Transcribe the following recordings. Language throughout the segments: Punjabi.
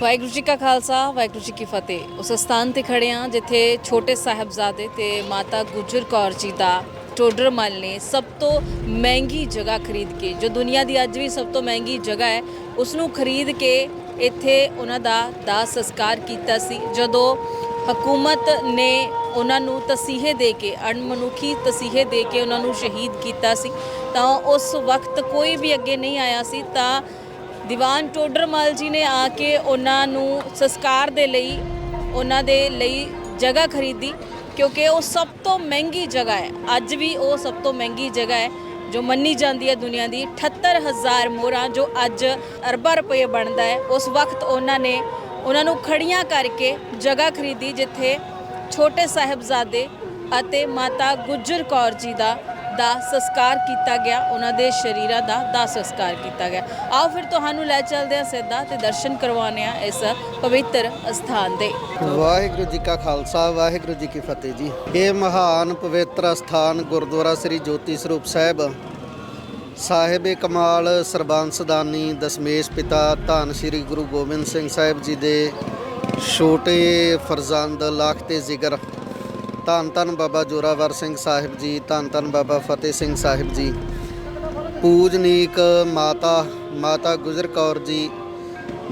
ਵਾਹਿਗੁਰੂ ਜੀ ਕਾ ਖਾਲਸਾ, ਵਾਹਿਗੁਰੂ ਜੀ ਕੀ ਫਤਿਹ। ਉਸ ਸਥਾਨ ਤੇ ਖੜੇ ਹਾਂ ਜਿੱਥੇ ਛੋਟੇ ਸਾਹਿਬਜ਼ਾਦੇ ਤੇ ਮਾਤਾ ਗੁਜਰ ਕੌਰ ਜੀ ਦਾ ਟੋਡਰ ਮੱਲ ਨੇ ਸਭ ਤੋਂ ਮਹਿੰਗੀ ਜਗ੍ਹਾ ਖਰੀਦ ਕੇ, ਜੋ ਦੁਨੀਆ ਦੀ ਅੱਜ ਵੀ ਸਭ ਤੋਂ ਮਹਿੰਗੀ ਜਗ੍ਹਾ ਹੈ ਉਸ ਨੂੰ ਖਰੀਦ ਕੇ ਇੱਥੇ ਉਹਨਾਂ ਦਾ ਦਾਹ ਸੰਸਕਾਰ ਕੀਤਾ ਸੀ। ਜਦੋਂ ਹਕੂਮਤ ਨੇ ਉਹਨਾਂ ਨੂੰ ਤਸੀਹੇ ਦੇ ਕੇ, ਅਣਮਨੁੱਖੀ ਤਸੀਹੇ ਦੇ ਕੇ ਉਹਨਾਂ ਨੂੰ ਸ਼ਹੀਦ ਕੀਤਾ ਸੀ, ਤਾਂ ਉਸ ਵਕਤ ਕੋਈ ਵੀ ਅੱਗੇ ਨਹੀਂ ਆਇਆ ਸੀ, ਤਾਂ ਦੀਵਾਨ ਟੋਡਰਮਲ ਜੀ ਨੇ ਆ ਕੇ ਉਹਨਾਂ ਨੂੰ ਸੰਸਕਾਰ ਦੇ ਲਈ, ਉਹਨਾਂ ਦੇ ਲਈ ਜਗ੍ਹਾ ਖਰੀਦੀ, ਕਿਉਂਕਿ ਉਹ ਸਭ ਤੋਂ ਮਹਿੰਗੀ ਜਗ੍ਹਾ ਹੈ। ਅੱਜ ਵੀ ਉਹ ਸਭ ਤੋਂ ਮਹਿੰਗੀ ਜਗ੍ਹਾ ਹੈ, ਜੋ ਮੰਨੀ ਜਾਂਦੀ ਹੈ ਦੁਨੀਆ ਦੀ। 78000 ਮੋਹਰਾਂ ਜੋ ਅੱਜ ਅਰਬਾਂ ਰੁਪਏ ਬਣਦਾ ਹੈ, ਉਸ ਵਕਤ ਉਹਨਾਂ ਨੇ, ਉਹਨਾਂ ਨੂੰ ਖੜੀਆਂ ਕਰਕੇ ਜਗ੍ਹਾ ਖਰੀਦੀ, ਜਿੱਥੇ ਛੋਟੇ ਸਾਹਿਬਜ਼ਾਦੇ ਅਤੇ ਮਾਤਾ ਗੁਜਰ ਕੌਰ ਜੀ ਦਾ ਦਾ ਸੰਸਕਾਰ ਕੀਤਾ ਗਿਆ, ਉਹਨਾਂ ਦੇ ਸ਼ਰੀਰਾਂ ਦਾ ਦਾ ਸੰਸਕਾਰ ਕੀਤਾ ਗਿਆ। ਆਓ ਫਿਰ ਤੁਹਾਨੂੰ ਲੈ ਚੱਲਦੇ ਹਾਂ ਸਿੱਧਾ ਤੇ ਦਰਸ਼ਨ ਕਰਵਾਉਂਦੇ ਹਾਂ ਇਸ ਪਵਿੱਤਰ ਅਸਥਾਨ ਦੇ ਵਾਹਿਗੁਰੂ ਜੀ ਕਾ ਖਾਲਸਾ, ਵਾਹਿਗੁਰੂ ਜੀ ਕੀ ਫਤਿਹ ਜੀ। ਇਹ ਮਹਾਨ ਪਵਿੱਤਰ ਸਥਾਨ ਗੁਰਦੁਆਰਾ ਸ੍ਰੀ ਜੋਤੀ ਸਰੂਪ ਸਾਹਿਬ। ਸਾਹਿਬੇ ਕਮਾਲ, ਸਰਬੰਸ ਦਾਨੀ, ਦਸ਼ਮੇਸ਼ ਪਿਤਾ, ਧੰਨ ਸ੍ਰੀ ਗੁਰੂ ਗੋਬਿੰਦ ਸਿੰਘ ਸਾਹਿਬ ਜੀ ਦੇ ਛੋਟੇ ਫਰਜ਼ੰਦ ਲੱਖ ਤੇ ਜ਼ਿਕਰ ਧੰਨ ਧੰਨ ਬਾਬਾ ਜੋਰਾਵਰ ਸਿੰਘ ਸਾਹਿਬ ਜੀ, ਧੰਨ ਧੰਨ ਬਾਬਾ ਫਤਿਹ ਸਿੰਘ ਸਾਹਿਬ ਜੀ। ਪੂਜਨੀਕ ਮਾਤਾ ਮਾਤਾ ਗੁਜਰ ਕੌਰ ਜੀ,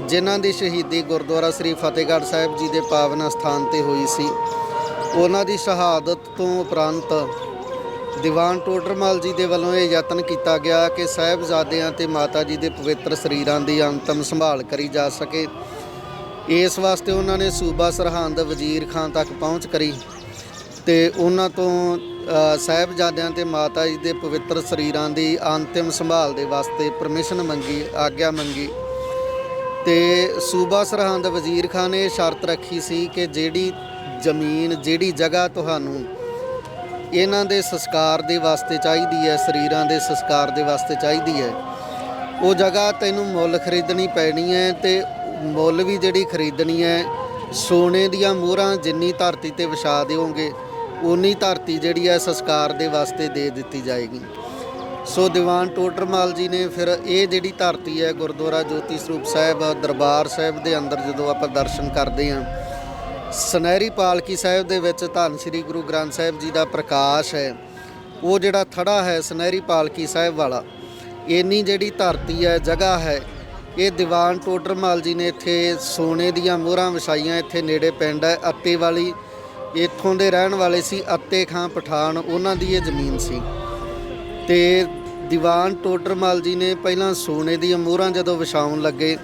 ਜਿਨ੍ਹਾਂ ਦੀ ਸ਼ਹੀਦੀ ਗੁਰਦੁਆਰਾ ਸ੍ਰੀ ਫਤਿਹਗੜ੍ਹ ਸਾਹਿਬ ਜੀ ਦੇ ਪਾਵਨ ਸਥਾਨ ਤੇ ਹੋਈ ਸੀ। ਉਹਨਾਂ ਦੀ ਸ਼ਹਾਦਤ ਤੋਂ ਉਪਰੰਤ ਦੀਵਾਨ ਟੋਡਰਮਲ ਜੀ ਦੇ ਵੱਲੋਂ ਇਹ ਯਤਨ ਕੀਤਾ ਗਿਆ ਕਿ ਸਾਹਿਬਜ਼ਾਦਿਆਂ ਤੇ ਮਾਤਾ ਜੀ ਦੇ ਪਵਿੱਤਰ ਸਰੀਰਾਂ ਦੀ ਅੰਤਮ ਸੰਭਾਲ ਕਰੀ ਜਾ ਸਕੇ। ਇਸ ਵਾਸਤੇ ਉਹਨਾਂ ਨੇ ਸੂਬਾ ਸਰਹੰਦ ਵਜ਼ੀਰ ਖਾਨ ਤੱਕ ਪਹੁੰਚ ਕਰੀ। ਤੇ ਉਹਨਾਂ ਤੋਂ ਅ, ਸਾਹਿਬਜ਼ਾਦਿਆਂ ਤੇ ਮਾਤਾ ਜੀ ਦੇ ਪਵਿੱਤਰ ਸਰੀਰਾਂ ਦੀ ਅੰਤਿਮ ਸੰਭਾਲ ਦੇ ਵਾਸਤੇ ਪਰਮਿਸ਼ਨ ਮੰਗੀ ਆਗਿਆ ਮੰਗੀ। ਤੇ ਸੂਬਾ ਸਰਹੰਦ ਵਜ਼ੀਰ ਖਾਨ ਨੇ ਸ਼ਰਤ ਰੱਖੀ ਸੀ ਕਿ ਜਿਹੜੀ ਜ਼ਮੀਨ ਜਿਹੜੀ ਜਗ੍ਹਾ ਤੁਹਾਨੂੰ ਇਹਨਾਂ ਦੇ ਸੰਸਕਾਰ ਦੇ ਵਾਸਤੇ ਚਾਹੀਦੀ ਹੈ ਸਰੀਰਾਂ ਦੇ ਸੰਸਕਾਰ ਦੇ ਵਾਸਤੇ ਚਾਹੀਦੀ ਹੈ ਉਹ ਜਗ੍ਹਾ ਤੈਨੂੰ ਮੁੱਲ ਖਰੀਦਣੀ ਪੈਣੀ ਹੈ ਤੇ ਮੁੱਲ ਵੀ ਜਿਹੜੀ ਖਰੀਦਣੀ ਹੈ ਸੋਨੇ ਦੀਆਂ ਮੋਹਰਾਂ ਜਿੰਨੀ ਧਰਤੀ ਤੇ ਵਿਛਾ ਦਿਓਗੇ ਉਨੀ ਧਰਤੀ ਜਿਹੜੀ ਹੈ ਸੰਸਕਾਰ ਦੇ ਵਾਸਤੇ ਦੇ ਦਿੱਤੀ ਜਾਏਗੀ। ਸੋ ਦੀਵਾਨ ਟੋਡਰਮਲ ਜੀ ਨੇ ਫਿਰ ਇਹ ਜਿਹੜੀ ਧਰਤੀ ਹੈ ਗੁਰਦੁਆਰਾ ਜੋਤੀ ਸਰੂਪ ਸਾਹਿਬ, ਦਰਬਾਰ ਸਾਹਿਬ ਦੇ ਅੰਦਰ ਜਦੋਂ ਆਪਾਂ ਦਰਸ਼ਨ ਕਰਦੇ ਹਾਂ, ਸੁਨਹਿਰੀ ਪਾਲਕੀ ਸਾਹਿਬ ਦੇ ਵਿੱਚ ਧੰਨ ਸ੍ਰੀ ਗੁਰੂ ਗ੍ਰੰਥ ਸਾਹਿਬ ਜੀ ਦਾ ਪ੍ਰਕਾਸ਼ ਹੈ। ਉਹ ਜਿਹੜਾ ਥੜਾ ਹੈ, ਸੁਨਹਿਰੀ ਪਾਲਕੀ ਸਾਹਿਬ ਵਾਲਾ, ਇੰਨੀ ਜਿਹੜੀ ਧਰਤੀ ਹੈ, ਜਗ੍ਹਾ ਹੈ, ਇਹ ਦੀਵਾਨ ਟੋਡਰਮਲ ਜੀ ਨੇ ਇੱਥੇ ਸੋਨੇ ਦੀਆਂ ਮੋਹਰਾਂ ਵਿਛਾਈਆਂ, ਇੱਥੇ ਨੇੜੇ ਪਿੰਡ ਹੈ, ਅੱਤੇ ਵਾਲੀ ਇੱਥੋਂ ਦੇ ਰਹਿਣ ਵਾਲੇ ਸੀ ਅੱਤੇ ਖਾਂ ਪਠਾਨ, ਉਹਨਾਂ ਦੀ ਇਹ ਜ਼ਮੀਨ ਸੀ। ਤੇ ਦੀਵਾਨ ਟੋਡਰਮਲ ਜੀ ਨੇ ਪਹਿਲਾਂ ਸੋਨੇ ਦੀਆਂ ਮੋਹਰਾਂ ਜਦੋਂ ਵਿਛਾਉਣ ਲੱਗੇ,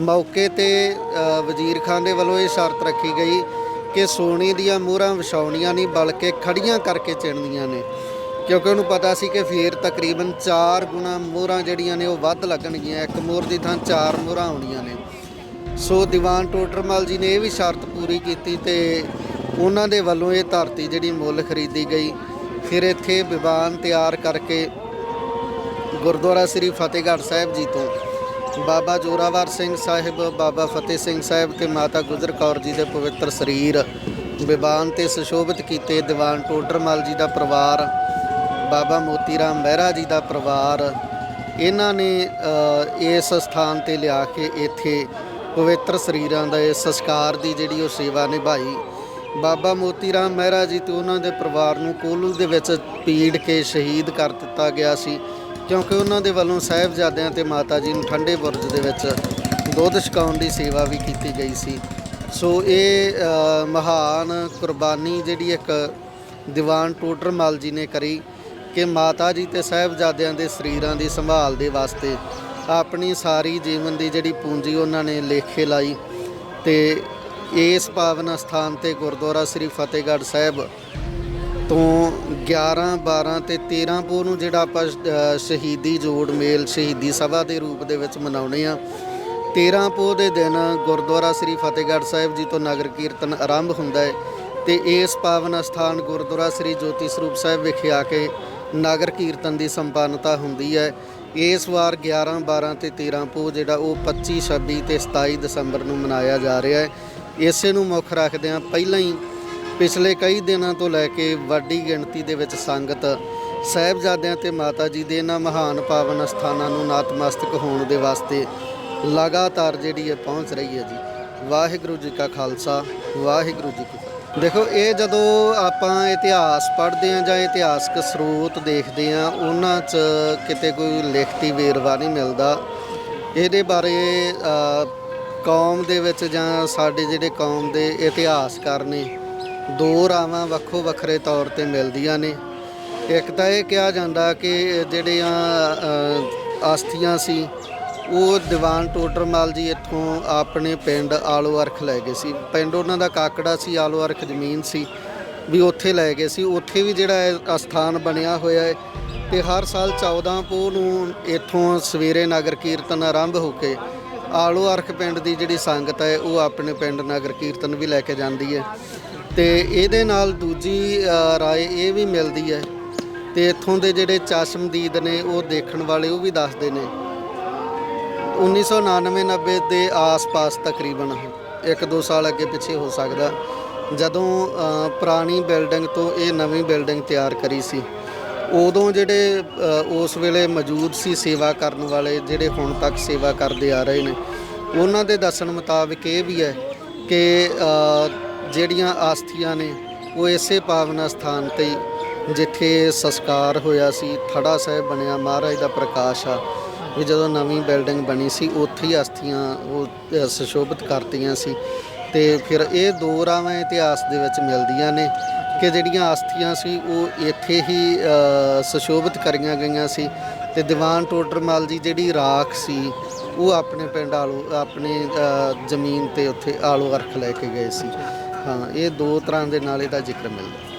ਮੌਕੇ ਤੇ ਵਜ਼ੀਰ ਖਾਨ ਦੇ ਵੱਲੋਂ ਇਹ ਸ਼ਰਤ ਰੱਖੀ ਗਈ ਕਿ ਸੋਨੇ ਦੀਆਂ ਮੋਹਰਾਂ ਵਿਛਾਉਣੀਆਂ ਨਹੀਂ, ਬਲਕਿ ਖੜੀਆਂ ਕਰਕੇ ਚਿਣਨੀਆਂ ਨੇ। ਕਿਉਂਕਿ ਉਹਨੂੰ ਪਤਾ ਸੀ ਕਿ ਫੇਰ ਤਕਰੀਬਨ 4 ਗੁਣਾ ਮੋਹਰਾਂ ਜਿਹੜੀਆਂ ਨੇ, ਉਹ ਵੱਧ ਲੱਗਣਗੀਆਂ। ਇੱਕ ਮੋਹਰ ਦੀ ਥਾਂ 4 ਮੋਹਰਾਂ ਆਉਣੀਆਂ ਨੇ। ਸੋ ਦੀਵਾਨ ਟੋਡਰਮਲ ਜੀ ਨੇ ਇਹ ਵੀ ਸ਼ਰਤ ਪੂਰੀ ਕੀਤੀ ਤੇ ਉਹਨਾਂ ਦੇ ਵੱਲੋਂ ਇਹ ਧਰਤੀ ਜਿਹੜੀ ਮੁੱਲ ਖਰੀਦੀ ਗਈ। ਫਿਰ ਇੱਥੇ ਵਿਵਾਨ ਤਿਆਰ ਕਰਕੇ ਗੁਰਦੁਆਰਾ ਸ੍ਰੀ ਫਤਿਹਗੜ੍ਹ ਸਾਹਿਬ ਜੀ ਤੋਂ ਬਾਬਾ ਜੋਰਾਵਰ ਸਿੰਘ ਸਾਹਿਬ, ਬਾਬਾ ਫਤਿਹ ਸਿੰਘ ਸਾਹਿਬ ਤੇ ਮਾਤਾ ਗੁਜਰ ਕੌਰ ਜੀ ਦੇ ਪਵਿੱਤਰ ਸਰੀਰ ਵਿਵਾਨ ਤੇ ਸੁਸ਼ੋਭਿਤ ਕੀਤੇ। ਦੀਵਾਨ ਟੋਡਰਮਲ ਜੀ ਦਾ ਪਰਿਵਾਰ, ਬਾਬਾ ਮੋਤੀ ਰਾਮ ਮਹਿਰਾ ਜੀ ਦਾ ਪਰਿਵਾਰ, ਇਹਨਾਂ ਨੇ ਇਸ ਸਥਾਨ ਤੇ ਲਿਆ ਕੇ ਇੱਥੇ ਪਵਿੱਤਰ ਸਰੀਰਾਂ ਦਾ ਇਹ ਸੰਸਕਾਰ ਦੀ ਜਿਹੜੀ ਉਹ ਸੇਵਾ ਨਿਭਾਈ। ਬਾਬਾ ਮੋਤੀ ਰਾਮ ਮਹਿਰਾ ਜੀ ਤੇ ਉਹਨਾਂ ਦੇ ਪਰਿਵਾਰ ਨੂੰ ਕੋਲੂ ਦੇ ਵਿੱਚ ਪੀੜ ਕੇ ਸ਼ਹੀਦ ਕਰ ਦਿੱਤਾ ਗਿਆ ਸੀ, ਕਿਉਂਕਿ ਉਹਨਾਂ ਦੇ ਵੱਲੋਂ ਸਾਹਿਬਜ਼ਾਦਿਆਂ ਤੇ ਮਾਤਾ ਜੀ ਨੂੰ ਠੰਡੇ ਬੁਰਜ ਦੇ ਵਿੱਚ ਦੁੱਧ ਛਕਾਉਣ ਦੀ ਸੇਵਾ ਵੀ ਕੀਤੀ ਗਈ ਸੀ। ਸੋ ਇਹ ਮਹਾਨ ਕੁਰਬਾਨੀ ਜਿਹੜੀ ਇੱਕ ਦੀਵਾਨ ਟੋਡਰਮਲ ਜੀ ਨੇ ਕਰੀ ਕਿ ਮਾਤਾ ਜੀ ਤੇ ਸਾਹਿਬਜ਼ਾਦਿਆਂ ਦੇ ਸਰੀਰਾਂ ਦੀ ਸੰਭਾਲ ਦੇ ਵਾਸਤੇ ਆਪਣੀ ਸਾਰੀ ਜੀਵਨ ਦੀ ਜਿਹੜੀ ਪੂੰਜੀ ਉਹਨਾਂ ਨੇ ਲੇਖੇ ਲਾਈ ਤੇ ਇਸ ਪਾਵਨ ਸਥਾਨ ਤੇ ਗੁਰਦੁਆਰਾ ਸ੍ਰੀ ਫਤਿਹਗੜ੍ਹ ਸਾਹਿਬ ਤੋਂ 11 12 ਤੇ 13 ਪੋਹ ਨੂੰ ਜਿਹੜਾ ਆਪਾਂ ਸ਼ਹੀਦੀ ਜੋੜ ਮੇਲ ਸ਼ਹੀਦੀ ਸਭਾ ਦੇ ਰੂਪ ਦੇ ਵਿੱਚ ਮਨਾਉਣੇ ਆ। 13 ਪੋਹ ਦੇ ਦਿਨ ਗੁਰਦੁਆਰਾ ਸ੍ਰੀ ਫਤਿਹਗੜ੍ਹ ਸਾਹਿਬ ਜੀ ਤੋਂ ਨਗਰ ਕੀਰਤਨ ਆਰੰਭ ਹੁੰਦਾ ਹੈ ਤੇ ਇਸ ਪਾਵਨ ਸਥਾਨ ਗੁਰਦੁਆਰਾ ਸ੍ਰੀ ਜੋਤੀ ਸਰੂਪ ਸਾਹਿਬ ਵਿਖੇ ਆ ਕੇ ਨਗਰ ਕੀਰਤਨ ਦੀ ਸੰਪੰਨਤਾ ਹੁੰਦੀ ਹੈ। ਇਸ ਵਾਰ 11 12 ਤੇ 13 ਪੋਹ ਜਿਹੜਾ ਉਹ 25 26 ਤੇ 27 ਦਸੰਬਰ ਨੂੰ ਮਨਾਇਆ ਜਾ ਰਿਹਾ ਹੈ। ਇਸੇ ਨੂੰ ਮੁੱਖ ਰੱਖਦਿਆਂ ਪਹਿਲਾਂ ਹੀ ਪਿਛਲੇ ਕਈ ਦਿਨਾਂ ਤੋਂ ਲੈ ਕੇ ਵੱਡੀ ਗਿਣਤੀ ਦੇ ਵਿੱਚ ਸੰਗਤ ਸਾਹਿਬਜ਼ਾਦਿਆਂ ਤੇ ਮਾਤਾ ਜੀ ਦੇ ਇਹਨਾਂ ਮਹਾਨ ਪਾਵਨ ਸਥਾਨਾਂ ਨੂੰ ਨਤਮਸਤਕ ਹੋਣ ਦੇ ਵਾਸਤੇ ਲਗਾਤਾਰ ਜਿਹੜੀ ਹੈ ਪਹੁੰਚ ਰਹੀ ਹੈ ਜੀ। ਵਾਹਿਗੁਰੂ ਜੀ ਕਾ ਖਾਲਸਾ, ਵਾਹਿਗੁਰੂ ਜੀ ਕੀ ਫਤਿਹ। ਦੇਖੋ, ਇਹ ਜਦੋਂ ਆਪਾਂ ਇਤਿਹਾਸ ਪੜ੍ਹਦੇ ਹਾਂ ਜਾਂ ਇਤਿਹਾਸਕ ਸਰੋਤ ਦੇਖਦੇ ਹਾਂ, ਉਹਨਾਂ 'ਚ ਕਿਤੇ ਕੋਈ ਲਿਖਤੀ ਵੇਰਵਾ ਨਹੀਂ ਮਿਲਦਾ। ਇਹਦੇ ਬਾਰੇ ਕੌਮ ਦੇ ਵਿੱਚ ਜਾਂ ਸਾਡੇ ਜਿਹੜੇ ਕੌਮ ਦੇ ਇਤਿਹਾਸਕਾਰ ਨੇ ਦੋ ਰਾਵਾਂ ਵੱਖੋ ਵੱਖਰੇ ਤੌਰ ਤੇ ਮਿਲਦੀਆਂ ਨੇ। ਇੱਕ ਤਾਂ ਇਹ ਕਿਹਾ ਜਾਂਦਾ ਕਿ ਜਿਹੜੀਆਂ ਅ, ਆਸਥੀਆਂ ਸੀ ਉਹ ਦੀਵਾਨ ਟੋਡਰਮਲ ਜੀ ਇੱਥੋਂ ਆਪਣੇ ਪਿੰਡ ਆਲੋ ਅਰਖ ਲੈ ਗਏ ਸੀ। ਪਿੰਡ ਉਹਨਾਂ ਦਾ ਕਾਕੜਾ ਸੀ ਆਲੋ ਅਰਖ ਜ਼ਮੀਨ ਸੀ ਵੀ ਉੱਥੇ ਲੈ ਗਏ ਸੀ। ਉੱਥੇ ਵੀ ਜਿਹੜਾ ਇਹ ਅਸਥਾਨ ਬਣਿਆ ਹੋਇਆ ਹੈ ਤੇ ਹਰ ਸਾਲ 14 ਪੋਹ ਨੂੰ ਇੱਥੋਂ ਸਵੇਰੇ ਨਗਰ ਕੀਰਤਨ ਆਰੰਭ ਹੋ ਕੇ ਆਲੋ ਅਰਖ ਪਿੰਡ ਦੀ ਜਿਹੜੀ ਸੰਗਤ ਹੈ, ਉਹ ਆਪਣੇ ਪਿੰਡ ਨਗਰ ਕੀਰਤਨ ਵੀ ਲੈ ਕੇ ਜਾਂਦੀ ਹੈ। ਤੇ ਇਹਦੇ ਨਾਲ ਦੂਜੀ ਰਾਏ ਇਹ ਵੀ ਮਿਲਦੀ ਹੈ ਤੇ ਇੱਥੋਂ ਦੇ ਜਿਹੜੇ ਚਸ਼ਮਦੀਦ ਨੇ, ਉਹ ਦੇਖਣ ਵਾਲੇ ਉਹ ਵੀ ਦੱਸਦੇ ਨੇ। 1999-90 ਦੇ ਆਸ-ਪਾਸ ਤਕਰੀਬਨ, ਇੱਕ ਦੋ ਸਾਲ ਅੱਗੇ ਪਿੱਛੇ ਹੋ ਸਕਦਾ, ਜਦੋਂ ਪੁਰਾਣੀ ਬਿਲਡਿੰਗ ਤੋਂ ਇਹ ਨਵੀਂ ਬਿਲਡਿੰਗ ਤਿਆਰ ਕਰੀ ਸੀ। ਉਦੋਂ ਜਿਹੜੇ ਉਸ ਵੇਲੇ ਮੌਜੂਦ ਸੀ ਸੇਵਾ ਕਰਨ ਵਾਲੇ ਜਿਹੜੇ ਹੁਣ ਤੱਕ ਸੇਵਾ ਕਰਦੇ ਆ ਰਹੇ ਨੇ, ਉਹਨਾਂ ਦੇ ਦੱਸਣ ਮੁਤਾਬਕ ਇਹ ਵੀ ਹੈ ਕਿ ਜਿਹੜੀਆਂ ਆਸਥੀਆਂ ਨੇ, ਉਹ ਇਸੇ ਪਾਵਨ ਸਥਾਨ ਤੇ ਜਿੱਥੇ ਸੰਸਕਾਰ ਹੋਇਆ ਸੀ, ਥੜਾ ਸਾਹਿਬ ਬਣਿਆ, ਮਹਾਰਾਜ ਦਾ ਪ੍ਰਕਾਸ਼ ਆ, ਵੀ ਜਦੋਂ ਨਵੀਂ ਬਿਲਡਿੰਗ ਬਣੀ ਸੀ, ਉੱਥੇ ਹੀ ਅਸਥੀਆਂ ਉਹ ਸੁਸ਼ੋਭਿਤ ਕਰਤੀਆਂ ਸੀ ਤੇ ਫਿਰ ਇਹ ਦੋ ਰਾਵਾਂ ਇਤਿਹਾਸ ਦੇ ਵਿੱਚ ਮਿਲਦੀਆਂ ਨੇ ਕਿ ਜਿਹੜੀਆਂ ਆਸਥੀਆਂ ਸੀ ਉਹ ਇੱਥੇ ਹੀ ਸੁਸ਼ੋਭਿਤ ਕਰੀਆਂ ਗਈਆਂ ਸੀ ਤੇ ਦੀਵਾਨ ਟੋਡਰਮਲ ਜੀ ਜਿਹੜੀ ਰਾਖ ਸੀ, ਉਹ ਆਪਣੇ ਪਿੰਡ ਆਲੋ, ਆਪਣੇ ਜ਼ਮੀਨ ਤੇ ਉੱਥੇ ਆਲੋ ਅਰਖ ਲੈ ਕੇ ਗਏ ਸੀ। ਹਾਂ, ਇਹ ਦੋ ਤਰ੍ਹਾਂ ਦੇ ਨਾਲ ਇਹਦਾ ਜ਼ਿਕਰ ਮਿਲਦਾ।